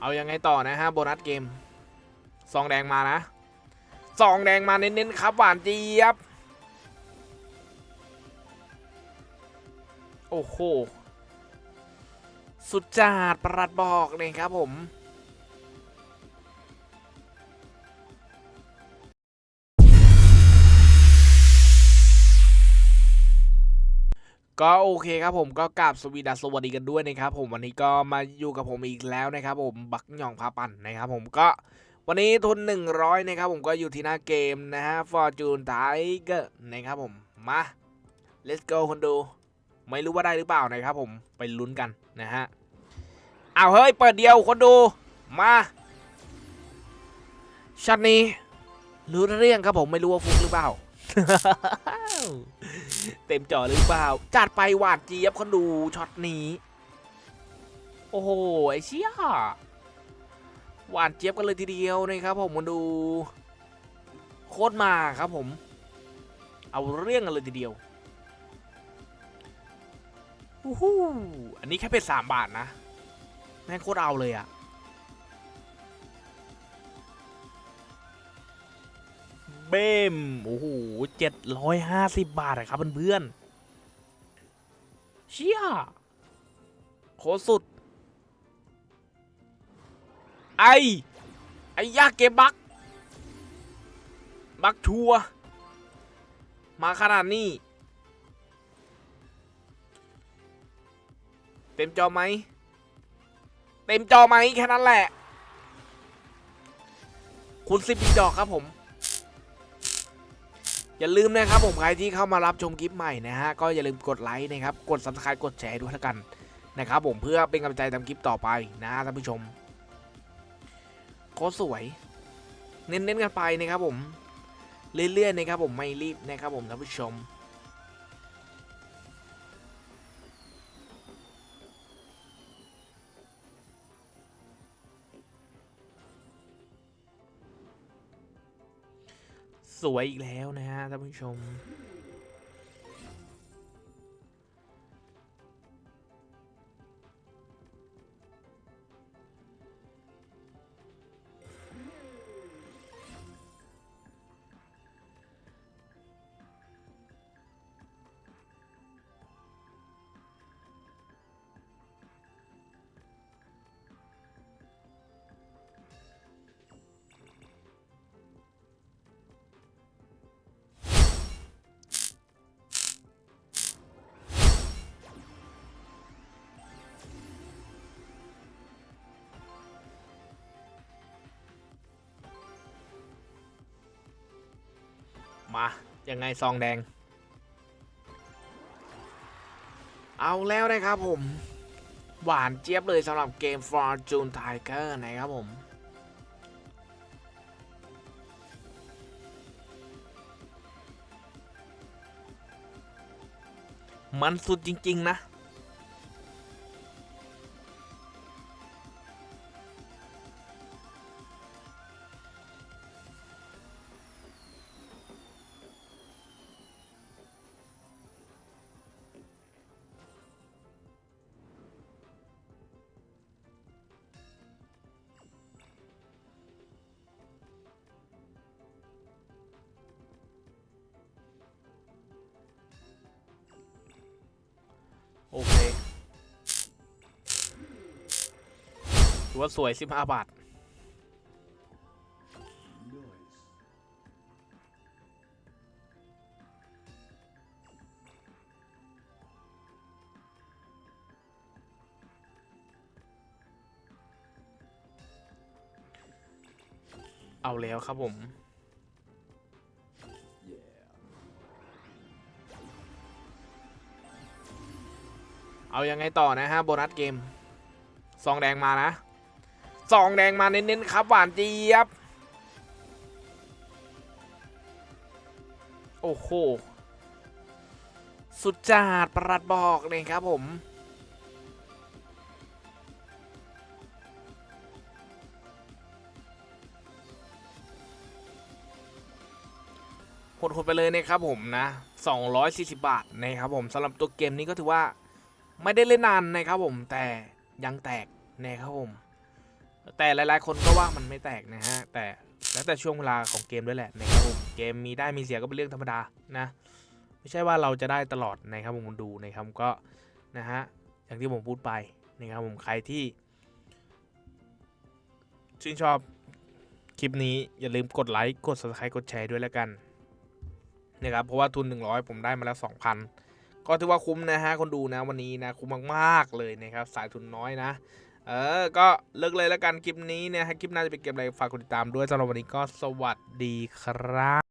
เอายังไงต่อนะฮะโบนัสเกมซองแดงมานะซองแดงมาเน้นๆครับหวานเจี๊ยบ โอ้โห สุดจัดประหลัดบอกเลยครับผม ก็โอเคครับผมก็กราบสวีดัสสวัสดีกันด้วยนะครับผมวันนี้ก็มาอยู่กับผมอีกแล้วนะครับผมบักหย่องพาปั่นนะครับผมก็วันนี้ทุน 100นะครับผมก็อยู่ที่หน้าเกมนะฮะ Fortune Tiger นะครับผมมา let's go คนดู ไม่รู้ว่าได้หรือเปล่านะครับผมไปลุ้นกันนะฮะเอาวเฮ้ยเปิดเดียวคนดูมาชัดนี้รู้เรื่องครับผมไม่รู้ว่าฟุกหรือเปล่า เต็มจอหรือเปล่า จัดไปหวานเจี๊ยบคนดูช็อตนี้ โอ้โห ไอเชี่ยหวานเจี๊ยบกันเลยทีเดียวนะครับผมมาดูโคตรมาครับผม เอาเรื่องกันเลยทีเดียวอู้หูอันนี้แค่เป็นสามบาทนะ แม่งโคตรเอาเลยอะ เบมโอ้โหเจ็ดร้อยห้าสิบบาทอะครับเพื่อนๆเชี่ยโคสุด ไอ ไอยากเกมบัก บักชัว มาขนาดนี้ เต็มจอไหม เต็มจอไหมแค่นั้นแหละ คุณสิบปีดอกครับผม อย่าลืมนะครับผมใครที่เข้ามารับชมคลิปใหม่นะฮะก็อย่าลืมกดไลค์นะครับกด subscribe กดแชร์ด้วยละกันนะครับผมเพื่อเป็นกำลังใจทำคลิปต่อไปนะฮะท่านผู้ชมโคตรสวย เน้นๆกันไปนะครับผมเรื่อยๆนะครับผมไม่รีบนะครับผมท่านผู้ชม สวยอีกแล้วนะฮะท่านผู้ชม มายังไงซองแดง เอาแล้วนะครับผม หวานเจี๊ยบเลยสำหรับเกม Fortune Tiger นะครับผมมันสุดจริง ๆ นะ โอเคถือว่าสวย15บาทเอาแล้วครับผม เอายังไงต่อนะฮะโบนัสเกมซองแดงมานะซองแดงมาเน้นๆครับหวานเจี๊ยบ โอ้โห สุดจัดประหลัดบอกเลยครับผมหดๆไปเลยนะครับผมนะ 240 บาทนะครับผมสำหรับตัวเกมนี้ก็ถือว่า ไม่ได้เล่นนานนะครับผมแต่ยังแตกนะครับผมแต่หลายๆ คนก็ว่ามันไม่แตกนะฮะแต่แล้วแต่ช่วงเวลาของเกมด้วยแหละนะครับผมเกมมีได้มีเสียก็เป็นเรื่องธรรมดานะ ไม่ใช่ว่าเราจะได้ตลอดนะครับผมดูนะครับก็นะฮะอย่างที่ผมพูดไปนะครับผมใครที่ชื่นชอบคลิปนี้อย่าลืมกดไลค์กด subscribe กดแชร์ด้วยแล้วกันนะครับเพราะว่าทุน 100 ผมได้มาแล้ว 2,000 ก็ถือว่าคุ้มนะฮะคนดูนะวันนี้นะคุ้มมากๆเลยนะครับสายทุนน้อยนะ เออ ก็เลิกเลยแล้วกันคลิปนี้เนี่ยคลิปหน้าจะเป็นเกมอะไรฝากกดติดตามด้วยสำหรับวันนี้ก็สวัสดีครับ